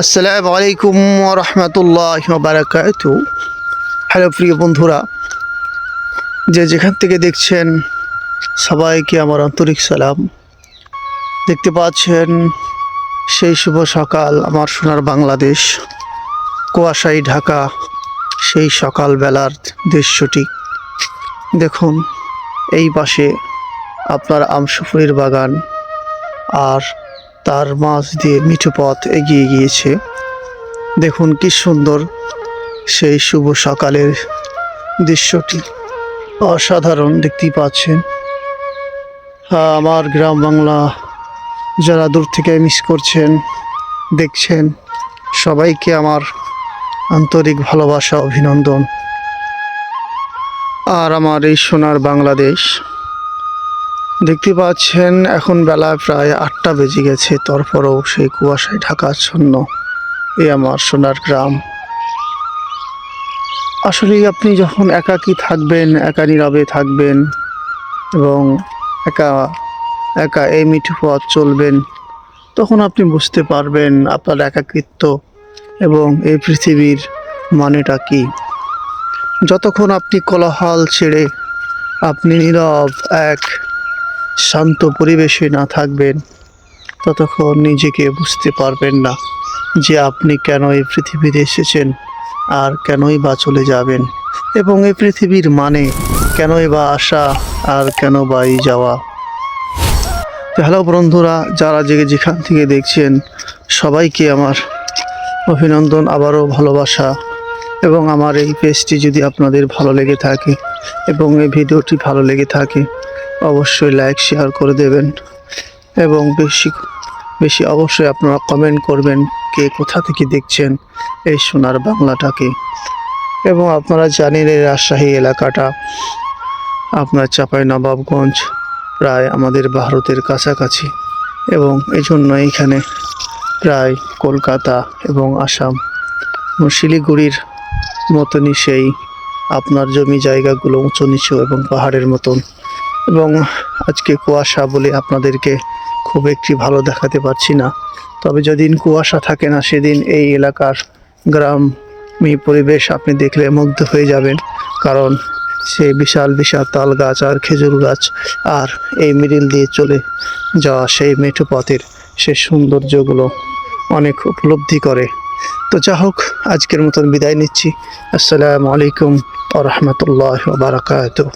আসসালামু আলাইকুম রহমতুল্লাহ বারাকাতু হ্যালো, প্রিয় বন্ধুরা, যে যেখান থেকে দেখছেন, সবাইকে আমার আন্তরিক সালাম। দেখতে পাচ্ছেন, সেই শুভ সকাল আমার সোনার বাংলাদেশ কুয়াশাই ঢাকা, সেই সকালবেলার দৃশ্যটি। দেখুন, এই পাশে আপনার আমসুফুরির বাগান আর তার মাছ দিয়ে মিঠু পথ এগিয়ে গিয়েছে। দেখুন কি সুন্দর সেই শুভ সকালের দৃশ্যটি। অসাধারণ দেখতেই পাচ্ছেন। আমার গ্রাম বাংলা, যারা দূর থেকে মিস করছেন, দেখছেন, সবাইকে আমার আন্তরিক ভালোবাসা, অভিনন্দন। আর আমার এই সোনার বাংলাদেশ দেখতে পাচ্ছেন, এখন বেলা প্রায় আটটা বেজে গেছে। তারপরেও সেই কুয়াশায় ঢাকাচ্ছন্ন এ আমার সোনার গ্রাম। আসলে আপনি যখন একাকী থাকবেন, একা নীরবে থাকবেন এবং একা একা এই মিঠু পথ চলবেন, তখন আপনি বুঝতে পারবেন আপনার একাকিত্ব এবং এই পৃথিবীর মানেটা কি। যতক্ষণ আপনি কোলাহল ছেড়ে আপনি নীরব, এক শান্ত পরিবেশে না থাকবেন, ততক্ষণ নিজেকে বুঝতে পারবেন না যে আপনি কেন এই পৃথিবীতে এসেছেন আর কেনই বা চলে যাবেন এবং এই পৃথিবীর মানে কেনই বা আসা আর কেন বা এই যাওয়া। হ্যালো বন্ধুরা, যারা যে যেখান থেকে দেখছেন, সবাইকে আমার অভিনন্দন, আবারও ভালোবাসা এবং আমার এই পেজটি যদি আপনাদের ভালো লেগে থাকে এবং এই ভিডিওটি ভালো লেগে থাকে অবশ্যই লাইক শেয়ার করে দেবেন। এবং বেশি বেশি অবশ্যই আপনারা কমেন্ট করবেন কে কোথা থেকে দেখছেন এই সোনার বাংলাটাকে। এবং আপনারা জানেন এই রাজশাহী এলাকাটা, আপনার চাপাই নবাবগঞ্জ প্রায় আমাদের ভারতের কাছাকাছি। এবং এই জন্য এইখানে প্রায় কলকাতা এবং আসাম, শিলিগুড়ির মতনই সেই আপনার জমি জায়গাগুলো উঁচু নিচু এবং পাহাড়ের মতন। এবং আজকে কুয়াশা বলে আপনাদেরকে খুব একটি ভালো দেখাতে পারছি না। তবে যেদিন কুয়াশা থাকে না, সেদিন এই এলাকার গ্রামী পরিবেশ আপনি দেখলে মুগ্ধ হয়ে যাবেন। কারণ সে বিশাল বিশাল তাল গাছ আর খেজুর গাছ আর এই মিডিল দিয়ে চলে যাওয়া সেই মেঠো পথের সে সৌন্দর্যগুলো অনেক উপলব্ধি করে। তো যা হোক, আজকের মতন বিদায় নিচ্ছি। আসসালামু আলাইকুম আ রহমতুল্লাহ বারাকাতুহ।